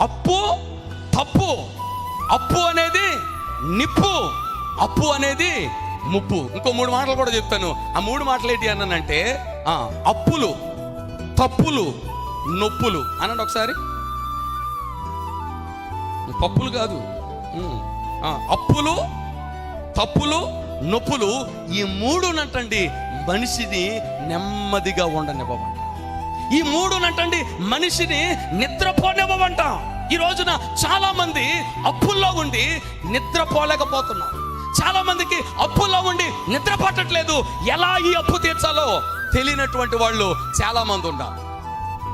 అప్పు తప్పు. అప్పు అనేది నిప్పు. అప్పు అనేది ముప్పు. ఇంకో మూడు మాటలు కూడా చెప్తాను. ఆ మూడు మాటలు ఏంటి అన్నానంటే అప్పులు తప్పులు నొప్పులు. అనండి ఒకసారి. పప్పులు కాదు. అప్పులు తప్పులు నొప్పులు ఈ మూడు నటండి మనిషిని నెమ్మదిగా ఉండనివ్వమంట. ఈ మూడు అంటండి మనిషిని నిద్రపోనివ్వమంటాం. ఈ రోజున చాలా మంది అప్పుల్లో ఉండి నిద్రపోలేకపోతున్నారు. చాలా మందికి అప్పుల్లో ఉండి నిద్ర పట్టట్లేదు ఎలా ఈ అప్పు తీర్చాలో తెలియనటువంటి వాళ్ళు చాలా మంది ఉన్నారు.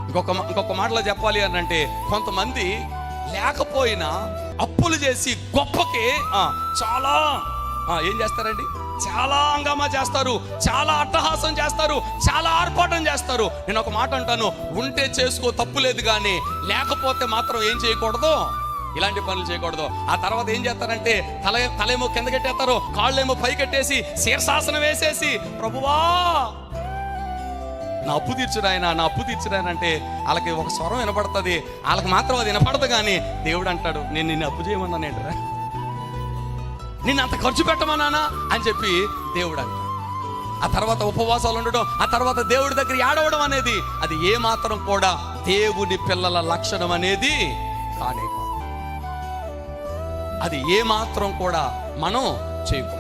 ఇంకొక మా- ఇంకొక మాటలో చెప్పాలి అని అంటే కొంతమంది లేకపోయినా అప్పులు చేసి గొప్పకి చాలా ఏం చేస్తారండి? చాలా హంగామా చేస్తారు చాలా అట్టహాసం చేస్తారు చాలా ఆర్పాటం చేస్తారు. నేను ఒక మాట అంటాను ఉంటే చేసుకో తప్పు లేదు కానీ లేకపోతే మాత్రం ఏం చేయకూడదు? ఇలాంటి పనులు చేయకూడదు. ఆ తర్వాత ఏం చేస్తారంటే తల తలేమో కింద కట్టేస్తారు కాళ్ళేమో పైకెట్టేసి శీర్షాసనం వేసేసి ప్రభువా నా అప్పు తీర్చురాయన నా అప్పు తీర్చురాయనంటే వాళ్ళకి ఒక స్వరం వినపడుతుంది. వాళ్ళకి మాత్రం అది వినపడదు కానీ దేవుడు అంటాడు నేను నిన్ను అప్పు చేయమన్నాను ఏంటరా నేను అంత ఖర్చు పెట్టమన్నానా అని చెప్పి దేవుడు అంట ఆ తర్వాత ఉపవాసాలు ఉండడం ఆ తర్వాత దేవుడి దగ్గర ఏడవడం అనేది అది ఏ మాత్రం కూడా దేవుని పిల్లల లక్షణం అనేది కానే కాదు. అది ఏ మాత్రం కూడా మనం చేయకూడదు.